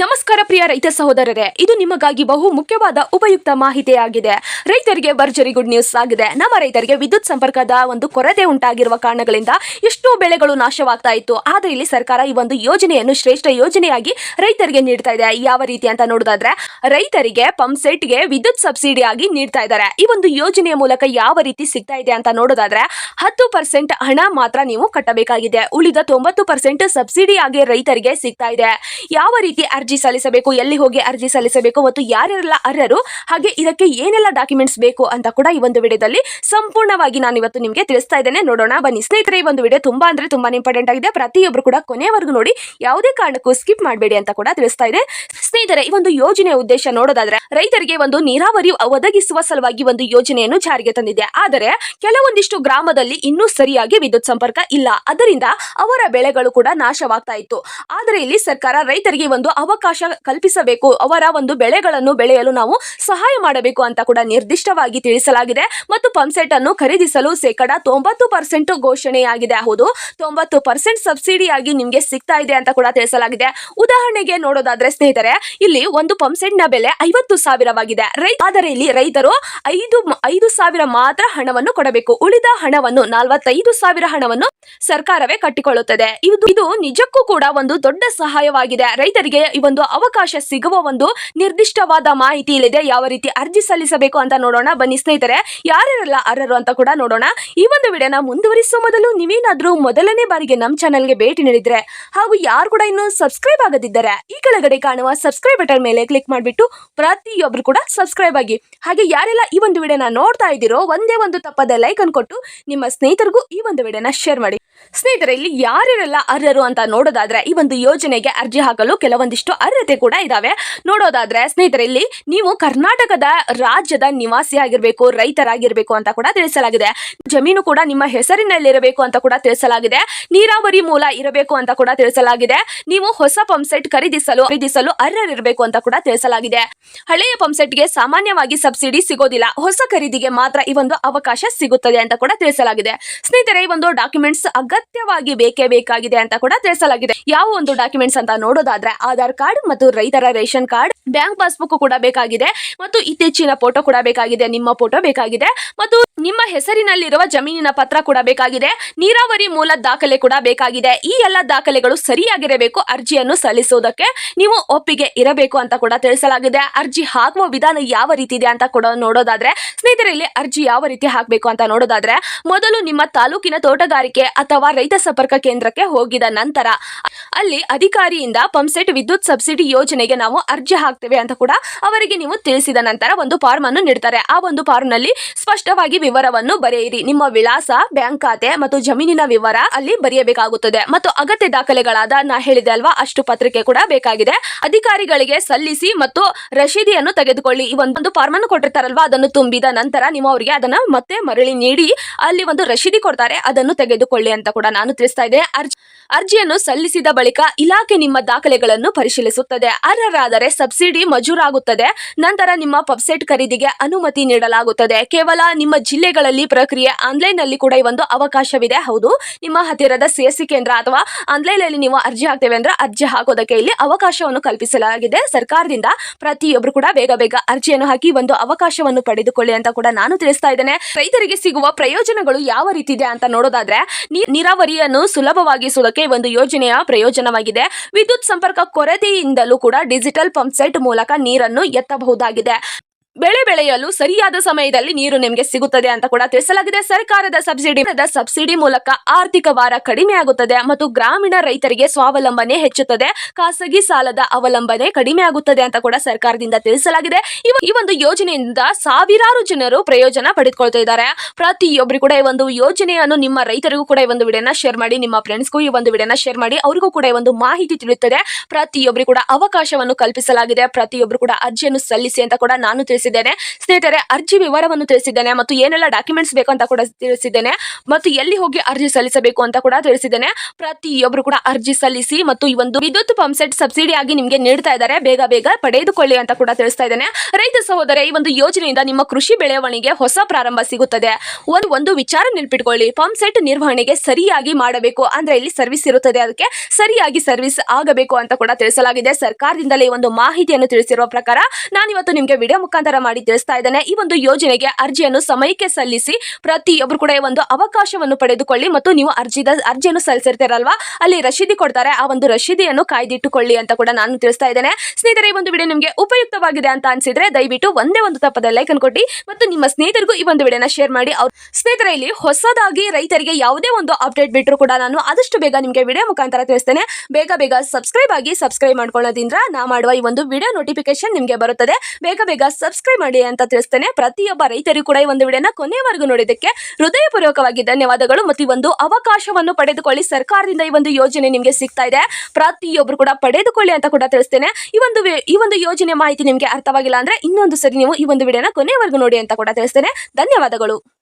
ನಮ್ಮ ನಮಸ್ಕಾರ ಪ್ರಿಯ ರೈತ ಸಹೋದರರೇ, ಇದು ನಿಮಗಾಗಿ ಬಹು ಮುಖ್ಯವಾದ ಉಪಯುಕ್ತ ಮಾಹಿತಿಯಾಗಿದೆ. ರೈತರಿಗೆ ಭರ್ಜರಿ ಗುಡ್ ನ್ಯೂಸ್ ಆಗಿದೆ. ನಮ್ಮ ರೈತರಿಗೆ ವಿದ್ಯುತ್ ಸಂಪರ್ಕದ ಒಂದು ಕೊರತೆ ಉಂಟಾಗಿರುವ ಕಾರಣಗಳಿಂದ ಎಷ್ಟೋ ಬೆಳೆಗಳು ನಾಶವಾಗ್ತಾ ಇತ್ತು. ಆದರೆ ಇಲ್ಲಿ ಸರ್ಕಾರ ಈ ಒಂದು ಯೋಜನೆಯನ್ನು ಶ್ರೇಷ್ಠ ಯೋಜನೆಯಾಗಿ ರೈತರಿಗೆ ನೀಡ್ತಾ ಇದೆ. ಯಾವ ರೀತಿ ಅಂತ ನೋಡೋದಾದ್ರೆ, ರೈತರಿಗೆ ಪಂಪ್ ಸೆಟ್ಗೆ ವಿದ್ಯುತ್ ಸಬ್ಸಿಡಿ ಆಗಿ ನೀಡ್ತಾ ಇದ್ದಾರೆ. ಈ ಒಂದು ಯೋಜನೆಯ ಮೂಲಕ ಯಾವ ರೀತಿ ಸಿಗ್ತಾ ಇದೆ ಅಂತ ನೋಡೋದಾದ್ರೆ, ಹತ್ತು ಪರ್ಸೆಂಟ್ ಹಣ ಮಾತ್ರ ನೀವು ಕಟ್ಟಬೇಕಾಗಿದೆ. ಉಳಿದ ತೊಂಬತ್ತು ಪರ್ಸೆಂಟ್ ಸಬ್ಸಿಡಿ ಆಗಿ ರೈತರಿಗೆ ಸಿಗ್ತಾ ಇದೆ. ಯಾವ ರೀತಿ ಅರ್ಜಿ ಸಲ್ಲಿಸಬೇಕು, ಎಲ್ಲಿ ಹೋಗಿ ಅರ್ಜಿ ಸಲ್ಲಿಸಬೇಕು ಮತ್ತು ಯಾರ್ಯಾರೆಲ್ಲ ಅರ್ಹರು, ಹಾಗೆ ಇದಕ್ಕೆ ಏನೆಲ್ಲ ಡಾಕ್ಯುಮೆಂಟ್ಸ್ ಬೇಕು ಅಂತ ಕೂಡ ಈ ಒಂದು ವಿಡಿಯೋದಲ್ಲಿ ಸಂಪೂರ್ಣವಾಗಿ ನಾನು ಇವತ್ತು ನಿಮಗೆ ತಿಳಿಸ್ತಾ ಇದ್ದೇನೆ. ನೋಡೋಣ, ಬನ್ನಿ. ಸ್ನೇಹಿತರೆ, ಈ ಒಂದು ವಿಡಿಯೋ ತುಂಬಾ ಅಂದ್ರೆ ತುಂಬಾ ಇಂಪಾರ್ಟೆಂಟ್ ಆಗಿದೆ. ಪ್ರತಿಯೊಬ್ಬರು ಕೂಡ ಕೊನೆಯವರೆಗೂ ನೋಡಿ, ಯಾವುದೇ ಕಾರಣಕ್ಕೂ ಸ್ಕಿಪ್ ಮಾಡಬೇಡಿ ಅಂತ ಕೂಡ ತಿಳಿಸ್ತಾ ಇದೆ. ಸ್ನೇಹಿತರೆ, ಈ ಒಂದು ಯೋಜನೆಯ ಉದ್ದೇಶ ನೋಡೋದಾದ್ರೆ, ರೈತರಿಗೆ ಒಂದು ನೀರಾವರಿ ಒದಗಿಸುವ ಸಲುವಾಗಿ ಒಂದು ಯೋಜನೆಯನ್ನು ಜಾರಿಗೆ ತಂದಿದೆ. ಆದರೆ, ಕೆಲವೊಂದಿಷ್ಟು ಗ್ರಾಮದಲ್ಲಿ ಇನ್ನೂ ಸರಿಯಾಗಿ ವಿದ್ಯುತ್ ಸಂಪರ್ಕ ಇಲ್ಲ. ಅದರಿಂದ ಅವರ ಬೆಳೆಗಳು ಕೂಡ ನಾಶವಾಗ್ತಾ ಇತ್ತು. ಆದರೆ, ಇಲ್ಲಿ ಸರ್ಕಾರ ರೈತರಿಗೆ ಒಂದು ಅವಕಾಶ ಕಲ್ಪಿಸಬೇಕು. ಅವರ ಒಂದು ಬೆಳೆಗಳನ್ನು ಬೆಳೆಯಲು ನಾವು ಸಹಾಯ ಮಾಡಬೇಕು ಅಂತ ಕೂಡ ನಿರ್ದಿಷ್ಟವಾಗಿ ತಿಳಿಸಲಾಗಿದೆ. ಮತ್ತು ಪಂಪ್ಸೆಟ್ ಅನ್ನು ಖರೀದಿಸಲು ಶೇಕಡ ತೊಂಬತ್ತು ಪರ್ಸೆಂಟ್ ಘೋಷಣೆಯಾಗಿದೆ. ಹೌದು, ತೊಂಬತ್ತು ಪರ್ಸೆಂಟ್ ಸಬ್ಸಿಡಿಯಾಗಿ ನಿಮಗೆ ಸಿಗ್ತಾ ಇದೆ ಅಂತ ಕೂಡ ತಿಳಿಸಲಾಗಿದೆ. ಉದಾಹರಣೆಗೆ ನೋಡೋದಾದ್ರೆ, ಸ್ನೇಹಿತರೆ, ಇಲ್ಲಿ ಒಂದು ಪಂಪ್ಸೆಟ್ನ ಬೆಲೆ ಐವತ್ತು ಸಾವಿರವಾಗಿದೆ. ಆದರೆ ಇಲ್ಲಿ ರೈತರು ಐದು ಐದು ಸಾವಿರ ಮಾತ್ರ ಹಣವನ್ನು ಕೊಡಬೇಕು. ಉಳಿದ ಹಣವನ್ನು ನಲವತ್ತೈದು ಸಾವಿರ ಹಣವನ್ನು ಸರ್ಕಾರವೇ ಕಟ್ಟಿಕೊಳ್ಳುತ್ತದೆ. ಇದು ನಿಜಕ್ಕೂ ಕೂಡ ಒಂದು ದೊಡ್ಡ ಸಹಾಯವಾಗಿದೆ. ರೈತರಿಗೆ ಈ ಒಂದು ಅವಕಾಶ ಸಿಗುವ ಒಂದು ನಿರ್ದಿಷ್ಟವಾದ ಮಾಹಿತಿ ಇಲ್ಲಿದೆ. ಯಾವ ರೀತಿ ಅರ್ಜಿ ಸಲ್ಲಿಸಬೇಕು ಅಂತ ನೋಡೋಣ. ಬನ್ನಿ ಸ್ನೇಹಿತರೆ, ಯಾರ್ಯಾರೆಲ್ಲ ಅರ್ಹರು ಅಂತ ಕೂಡ ನೋಡೋಣ. ಈ ಒಂದು ವಿಡಿಯೋನ ಮುಂದುವರಿಸುವ ಮೊದಲು ನೀವೇನಾದ್ರೂ ಮೊದಲನೇ ಬಾರಿಗೆ ನಮ್ಮ ಚಾನಲ್ಗೆ ಭೇಟಿ ನೀಡಿದ್ರೆ ಹಾಗೂ ಯಾರು ಕೂಡ ಇನ್ನು ಸಬ್ಸ್ಕ್ರೈಬ್ ಆಗದಿದ್ದರೆ ಈ ಕೆಳಗಡೆ ಕಾಣುವ ಸಬ್ಸ್ಕ್ರೈಬ್ ಬಟನ್ ಮೇಲೆ ಕ್ಲಿಕ್ ಮಾಡಿಬಿಟ್ಟು ಪ್ರತಿಯೊಬ್ರು ಕೂಡ ಸಬ್ಸ್ಕ್ರೈಬ್ ಆಗಿ. ಹಾಗೆ ಯಾರೆಲ್ಲ ಈ ಒಂದು ವಿಡಿಯೋನ ನೋಡ್ತಾ ಇದ್ದೀರೋ, ಒಂದೇ ಒಂದು ತಪ್ಪದ ಲೈಕ್ ಅನ್ನು ಕೊಟ್ಟು ನಿಮ್ಮ ಸ್ನೇಹಿತರಿಗೂ ಈ ಒಂದು ವಿಡಿಯೋನ ಶೇರ್ ಮಾಡಿ. ಸ್ನೇಹಿತರೆ, ಇಲ್ಲಿ ಯಾರ್ಯಾರೆಲ್ಲ ಅರ್ಹರು ಅಂತ ನೋಡೋದಾದ್ರೆ ಈ ಒಂದು ಯೋಜನೆಗೆ ಅರ್ಜಿ ಹಾಕಲು ಕೆಲವೊಂದಿಷ್ಟು ಅರ್ಹತೆ ಕೂಡ ಇದಾವೆ. ನೋಡೋದಾದ್ರೆ ಸ್ನೇಹಿತರೆ, ಇಲ್ಲಿ ನೀವು ಕರ್ನಾಟಕದ ರಾಜ್ಯದ ನಿವಾಸಿ ಆಗಿರ್ಬೇಕು ರೈತರಾಗಿರ್ಬೇಕು ಅಂತ ಕೂಡ ತಿಳಿಸಲಾಗಿದೆ. ಜಮೀನು ಕೂಡ ನಿಮ್ಮ ಹೆಸರಿನಲ್ಲಿರಬೇಕು ಅಂತ ಕೂಡ ತಿಳಿಸಲಾಗಿದೆ. ನೀರಾವರಿ ಮೂಲ ಇರಬೇಕು ಅಂತ ಕೂಡ ತಿಳಿಸಲಾಗಿದೆ. ನೀವು ಹೊಸ ಪಂಪ್ಸೆಟ್ ಖರೀದಿಸಲು ಖರೀದಿಸಲು ಅರ್ಹರಿರಬೇಕು ಅಂತ ಕೂಡ ತಿಳಿಸಲಾಗಿದೆ. ಹಳೆಯ ಪಂಪ್ಸೆಟ್ಗೆ ಸಾಮಾನ್ಯವಾಗಿ ಸಬ್ಸಿಡಿ ಸಿಗೋದಿಲ್ಲ. ಹೊಸ ಖರೀದಿಗೆ ಮಾತ್ರ ಈ ಒಂದು ಅವಕಾಶ ಸಿಗುತ್ತದೆ ಅಂತ ಕೂಡ ತಿಳಿಸಲಾಗಿದೆ. ಸ್ನೇಹಿತರೆ, ಈ ಒಂದು ಡಾಕ್ಯುಮೆಂಟ್ಸ್ ಅಗತ್ಯವಾಗಿ ಬೇಕೇ ಬೇಕಾಗಿದೆ ಅಂತ ಕೂಡ ತಿಳಿಸಲಾಗಿದೆ. ಯಾವ ಒಂದು ಡಾಕ್ಯುಮೆಂಟ್ಸ್ ಅಂತ ನೋಡೋದಾದ್ರೆ ಆಧಾರ್ ಕಾರ್ಡ್ ಮತ್ತು ರೈತರ ರೇಷನ್ ಕಾರ್ಡ್ ಬ್ಯಾಂಕ್ ಪಾಸ್ಬುಕ್ ಕೂಡ ಬೇಕಾಗಿದೆ ಮತ್ತು ಇತ್ತೀಚಿನ ಫೋಟೋ ಕೂಡ ಬೇಕಾಗಿದೆ, ನಿಮ್ಮ ಫೋಟೋ ಬೇಕಾಗಿದೆ ಮತ್ತು ನಿಮ್ಮ ಹೆಸರಿನಲ್ಲಿರುವ ಜಮೀನಿನ ಪತ್ರ ಕೂಡ ಬೇಕಾಗಿದೆ. ನೀರಾವರಿ ಮೂಲ ದಾಖಲೆ ಕೂಡ ಬೇಕಾಗಿದೆ. ಈ ಎಲ್ಲ ದಾಖಲೆಗಳು ಸರಿಯಾಗಿರಬೇಕು ಅರ್ಜಿಯನ್ನು ಸಲ್ಲಿಸುವುದಕ್ಕೆ ನೀವು ಒಪ್ಪಿಗೆ ಇರಬೇಕು ಅಂತ ಕೂಡ ತಿಳಿಸಲಾಗಿದೆ. ಅರ್ಜಿ ಹಾಕುವ ವಿಧಾನ ಯಾವ ರೀತಿ ಇದೆ ಅಂತ ಕೂಡ ನೋಡೋದಾದ್ರೆ ಸ್ನೇಹಿತರೆ ಇಲ್ಲಿ ಅರ್ಜಿ ಯಾವ ರೀತಿ ಹಾಕಬೇಕು ಅಂತ ನೋಡೋದಾದ್ರೆ, ಮೊದಲು ನಿಮ್ಮ ತಾಲೂಕಿನ ತೋಟಗಾರಿಕೆ ಅಥವಾ ರೈತ ಸಂಪರ್ಕ ಕೇಂದ್ರಕ್ಕೆ ಹೋಗಿದ ನಂತರ ಅಲ್ಲಿ ಅಧಿಕಾರಿಯಿಂದ ಪಂಪ್ಸೆಟ್ ವಿದ್ಯುತ್ ಸಬ್ಸಿಡಿ ಯೋಜನೆಗೆ ನಾವು ಅರ್ಜಿ ಹಾಕ್ತೇವೆ ಅಂತ ಕೂಡ ಅವರಿಗೆ ನೀವು ತಿಳಿಸಿದ ನಂತರ ಒಂದು ಫಾರ್ಮ್ ಅನ್ನು ನೀಡ್ತಾರೆ. ಆ ಒಂದು ಫಾರ್ಮ್ನಲ್ಲಿ ಸ್ಪಷ್ಟವಾಗಿ ವಿವರವನ್ನು ಬರೆಯಿರಿ. ನಿಮ್ಮ ವಿಳಾಸ, ಬ್ಯಾಂಕ್ ಖಾತೆ ಮತ್ತು ಜಮೀನಿನ ವಿವರ ಅಲ್ಲಿ ಬರೆಯಬೇಕಾಗುತ್ತದೆ. ಮತ್ತು ಅಗತ್ಯ ದಾಖಲೆಗಳಾದ ನಾ ಹೇಳಿದೆ ಅಲ್ವಾ, ಅಷ್ಟು ಪತ್ರಿಕೆ ಕೂಡ ಬೇಕಾಗಿದೆ. ಅಧಿಕಾರಿಗಳಿಗೆ ಸಲ್ಲಿಸಿ ಮತ್ತು ರಶೀದಿಯನ್ನು ತೆಗೆದುಕೊಳ್ಳಿ. ಈ ಒಂದು ಫಾರ್ಮ್ ಅನ್ನು ಕೊಟ್ಟಿರ್ತಾರಲ್ವಾ, ಅದನ್ನು ತುಂಬಿದ ನಂತರ ನಿಮ್ಮ ಅವರಿಗೆ ಅದನ್ನ ಮತ್ತೆ ಮರಳಿ ನೀಡಿ, ಅಲ್ಲಿ ಒಂದು ರಶೀದಿ ಕೊಡ್ತಾರೆ, ಅದನ್ನು ತೆಗೆದುಕೊಳ್ಳಿ ಅಂತ ಕೂಡ ನಾನು ತಿಳಿಸ್ತಾ ಇದ್ದೆ ಅರ್ಜಿ, ಅರ್ಜಿಯನ್ನು ಸಲ್ಲಿಸಿದ ಬಳಿಕ ಇಲಾಖೆ ನಿಮ್ಮ ದಾಖಲೆಗಳನ್ನು ಪರಿಶೀಲಿಸುತ್ತದೆ. ಅರ್ಹರಾದರೆ ಸಬ್ಸಿಡಿ ಮಂಜೂರಾಗುತ್ತದೆ. ನಂತರ ನಿಮ್ಮ ಪಬ್ಸೆಟ್ ಖರೀದಿಗೆ ಅನುಮತಿ ನೀಡಲಾಗುತ್ತದೆ. ಕೇವಲ ನಿಮ್ಮ ಜಿಲ್ಲೆಗಳಲ್ಲಿ ಪ್ರಕ್ರಿಯೆ ಆನ್ಲೈನ್ನಲ್ಲಿ ಕೂಡ ಈ ಒಂದು ಅವಕಾಶವಿದೆ. ಹೌದು, ನಿಮ್ಮ ಹತ್ತಿರದ ಸಿ ಕೇಂದ್ರ ಅಥವಾ ಆನ್ಲೈನ್ ಅಲ್ಲಿ ನೀವು ಅರ್ಜಿ ಹಾಕ್ತೇವೆ ಅಂದ್ರೆ ಅರ್ಜಿ ಹಾಕೋದಕ್ಕೆ ಇಲ್ಲಿ ಅವಕಾಶವನ್ನು ಕಲ್ಪಿಸಲಾಗಿದೆ. ಸರ್ಕಾರದಿಂದ ಪ್ರತಿಯೊಬ್ಬರು ಕೂಡ ಬೇಗ ಬೇಗ ಅರ್ಜಿಯನ್ನು ಹಾಕಿ ಒಂದು ಅವಕಾಶವನ್ನು ಪಡೆದುಕೊಳ್ಳಿ ಅಂತ ಕೂಡ ನಾನು ತಿಳಿಸ್ತಾ ಇದ್ದೇನೆ. ರೈತರಿಗೆ ಸಿಗುವ ಪ್ರಯೋಜನಗಳು ಯಾವ ರೀತಿ ಇದೆ ಅಂತ ನೋಡೋದಾದ್ರೆ ನೀರಾವರಿಯನ್ನು ಸುಲಭವಾಗಿಸುವುದಕ್ಕೆ ಒಂದು ಯೋಜನೆಯ ಪ್ರಯೋಜನವಾಗಿದೆ. ವಿದ್ಯುತ್ ಸಂಪರ್ಕ ಕೊರತೆಯಿಂದಲೂ ಕೂಡ ಡಿಜಿಟಲ್ ಪಂಪ್ ಸೆಟ್ ಮೂಲಕ ನೀರನ್ನು ಎತ್ತಬಹುದಾಗಿದೆ. ಬೆಳೆ ಬೆಳೆಯಲು ಸರಿಯಾದ ಸಮಯದಲ್ಲಿ ನೀರು ನಿಮಗೆ ಸಿಗುತ್ತದೆ ಅಂತ ಕೂಡ ತಿಳಿಸಲಾಗಿದೆ. ಸರ್ಕಾರದ ಸಬ್ಸಿಡಿ ಸಬ್ಸಿಡಿ ಮೂಲಕ ಆರ್ಥಿಕ ಭಾರ ಕಡಿಮೆ ಆಗುತ್ತದೆ ಮತ್ತು ಗ್ರಾಮೀಣ ರೈತರಿಗೆ ಸ್ವಾವಲಂಬನೆ ಹೆಚ್ಚುತ್ತದೆ. ಖಾಸಗಿ ಸಾಲದ ಅವಲಂಬನೆ ಕಡಿಮೆ ಆಗುತ್ತದೆ ಅಂತ ಕೂಡ ಸರ್ಕಾರದಿಂದ ತಿಳಿಸಲಾಗಿದೆ. ಈ ಒಂದು ಯೋಜನೆಯಿಂದ ಸಾವಿರಾರು ಜನರು ಪ್ರಯೋಜನ ಪಡೆದುಕೊಳ್ತಾ ಇದ್ದಾರೆ. ಪ್ರತಿಯೊಬ್ಬರು ಕೂಡ ಈ ಒಂದು ಯೋಜನೆಯನ್ನು ನಿಮ್ಮ ರೈತರಿಗೂ ಕೂಡ ಈ ಒಂದು ವಿಡಿಯೋನ ಶೇರ್ ಮಾಡಿ, ನಿಮ್ಮ ಫ್ರೆಂಡ್ಸ್ಗೂ ಈ ಒಂದು ವಿಡಿಯೋನ ಶೇರ್ ಮಾಡಿ, ಅವರಿಗೂ ಕೂಡ ಈ ಒಂದು ಮಾಹಿತಿ ತಿಳಿಯುತ್ತದೆ. ಪ್ರತಿಯೊಬ್ಬರು ಕೂಡ ಅವಕಾಶವನ್ನು ಕಲ್ಪಿಸಲಾಗಿದೆ. ಪ್ರತಿಯೊಬ್ಬರು ಕೂಡ ಅರ್ಜಿಯನ್ನು ಸಲ್ಲಿಸಿ ಅಂತ ಕೂಡ ನಾನು ತಿಳಿಸಿದ್ದೇನೆ ತಿಳಿಸಿದ್ದೇನೆ. ಸ್ನೇಹಿತರೆ, ಅರ್ಜಿ ವಿವರವನ್ನು ತಿಳಿಸಿದ್ದೇನೆ ಮತ್ತು ಏನೆಲ್ಲ ಡಾಕ್ಯುಮೆಂಟ್ಸ್ ಬೇಕು ಅಂತ ಕೂಡ ತಿಳಿಸಿದ್ದೇನೆ ಮತ್ತು ಎಲ್ಲಿ ಹೋಗಿ ಅರ್ಜಿ ಸಲ್ಲಿಸಬೇಕು ಅಂತ ಕೂಡ ತಿಳಿಸಿದ್ದೇನೆ. ಪ್ರತಿಯೊಬ್ಬರು ಕೂಡ ಅರ್ಜಿ ಸಲ್ಲಿಸಿ ಮತ್ತು ಈ ಒಂದು ವಿದ್ಯುತ್ ಪಂಪ್ ಸೆಟ್ ಸಬ್ಸಿಡಿ ಆಗಿ ನಿಮಗೆ ನೀಡ್ತಾ ಇದ್ದಾರೆ. ಬೇಗ ಬೇಗ ಪಡೆದುಕೊಳ್ಳಿ ಅಂತ ಕೂಡ ತಿಳಿಸ್ತಾ ಇದ್ದೇನೆ. ರೈತ ಸಹೋದರ, ಈ ಒಂದು ಯೋಜನೆಯಿಂದ ನಿಮ್ಮ ಕೃಷಿ ಬೆಳವಣಿಗೆ ಹೊಸ ಪ್ರಾರಂಭ ಸಿಗುತ್ತದೆ. ಒಂದು ಒಂದು ವಿಚಾರ ನೆನಪಿಟ್ಕೊಳ್ಳಿ. ಪಂಪ್ ಸೆಟ್ ನಿರ್ವಹಣೆಗೆ ಸರಿಯಾಗಿ ಮಾಡಬೇಕು ಅಂದ್ರೆ ಇಲ್ಲಿ ಸರ್ವಿಸ್ ಇರುತ್ತದೆ? ಅದಕ್ಕೆ ಸರಿಯಾಗಿ ಸರ್ವಿಸ್ ಆಗಬೇಕು ಅಂತ ಕೂಡ ತಿಳಿಸಲಾಗಿದೆ. ಸರ್ಕಾರದಿಂದಲೇ ಈ ಒಂದು ಮಾಹಿತಿಯನ್ನು ತಿಳಿಸಿರುವ ಪ್ರಕಾರ ನಾನು ಇವತ್ತು ನಿಮಗೆ ವಿಡಿಯೋ ಮುಖಾಂತರ ಮಾಡಿ ತಿಳಿಸ್ತಾ ಇದ್ದಾನೆ. ಈ ಒಂದು ಯೋಜನೆಗೆ ಅರ್ಜಿಯನ್ನು ಸಮಯಕ್ಕೆ ಸಲ್ಲಿಸಿ ಪ್ರತಿಯೊಬ್ಬರು ಕೂಡ ಒಂದು ಅವಕಾಶವನ್ನು ಪಡೆದುಕೊಳ್ಳಿ ಮತ್ತು ನೀವು ಅರ್ಜಿದ ಅರ್ಜಿಯನ್ನು ಸಲ್ಲಿಸಿರ್ತೀರಲ್ವಾ? ಅಲ್ಲಿ ರಶೀದಿ ಕೊಡ್ತಾರೆ. ಆ ಒಂದು ರಶೀದಿಯನ್ನು ಕಾಯ್ದಿಟ್ಟುಕೊಳ್ಳಿ ಅಂತ ಕೂಡ ನಾನು ತಿಳಿಸ್ತಾ ಇದ್ದೇನೆ. ಸ್ನೇಹಿತರೆ, ಈ ಒಂದು ವಿಡಿಯೋ ನಿಮಗೆ ಉಪಯುಕ್ತವಾಗಿದೆ ಅಂತ ಅನ್ಸಿದ್ರೆ ದಯವಿಟ್ಟು ಒಂದೇ ಒಂದು ತಪ್ಪದ ಲೈಕ್ ಅನ್ನು ಕೊಟ್ಟು ಮತ್ತು ನಿಮ್ಮ ಸ್ನೇಹಿತರಿಗೂ ಈ ಒಂದು ವಿಡಿಯೋನ ಶೇರ್ ಮಾಡಿ. ಅವ್ರ ಸ್ನೇಹಿತರೆ, ಇಲ್ಲಿ ಹೊಸದಾಗಿ ರೈತರಿಗೆ ಯಾವುದೇ ಒಂದು ಅಪ್ಡೇಟ್ ಬಿಟ್ಟರು ಕೂಡ ನಾನು ಆದಷ್ಟು ಬೇಗ ನಿಮಗೆ ವಿಡಿಯೋ ಮುಖಾಂತರ ತಿಳಿಸ್ತೇನೆ. ಬೇಗ ಬೇಗ ಸಬ್ಸ್ಕ್ರೈಬ್ ಆಗಿ ಸಬ್ಸ್ಕ್ರೈಬ್ ಮಾಡ್ಕೊಳ್ಳೋದ್ರಿಂದ ನಾ ಮಾಡುವ ಈ ಒಂದು ವಿಡಿಯೋ ನೋಟಿಫಿಕೇಶನ್ ನಿಮಗೆ ಬರುತ್ತದೆ. ಬೇಗ ಬೇಗ ಸಬ್ಸ್ಕ್ರೈಬ್ ಮಾಡಿ ಅಂತ ತಿಳಿಸ್ತೇನೆ. ಪ್ರತಿಯೊಬ್ಬ ರೈತರಿಗೂ ಕೂಡ ಈ ಒಂದು ವಿಡಿಯೋನ ಕೊನೆಯವರೆಗೂ ನೋಡಿದ್ದಕ್ಕೆ ಹೃದಯಪೂರ್ವಕವಾಗಿ ಧನ್ಯವಾದಗಳು. ಮತ್ತು ಈ ಒಂದು ಅವಕಾಶವನ್ನು ಪಡೆದುಕೊಳ್ಳಿ. ಸರ್ಕಾರದಿಂದ ಈ ಒಂದು ಯೋಜನೆ ನಿಮಗೆ ಸಿಗ್ತಾ ಇದೆ. ಪ್ರತಿಯೊಬ್ಬರು ಕೂಡ ಪಡೆದುಕೊಳ್ಳಿ ಅಂತ ಕೂಡ ತಿಳಿಸ್ತೇನೆ. ಈ ಒಂದು ಈ ಒಂದು ಯೋಜನೆ ಮಾಹಿತಿ ನಿಮಗೆ ಅರ್ಥವಾಗಿಲ್ಲ ಅಂದ್ರೆ ಇನ್ನೊಂದು ಸರಿ ನೀವು ಈ ಒಂದು ವಿಡಿಯೋನ ಕೊನೆಯವರೆಗೂ ನೋಡಿ ಅಂತ ಕೂಡ ತಿಳಿಸ್ತೇನೆ. ಧನ್ಯವಾದಗಳು.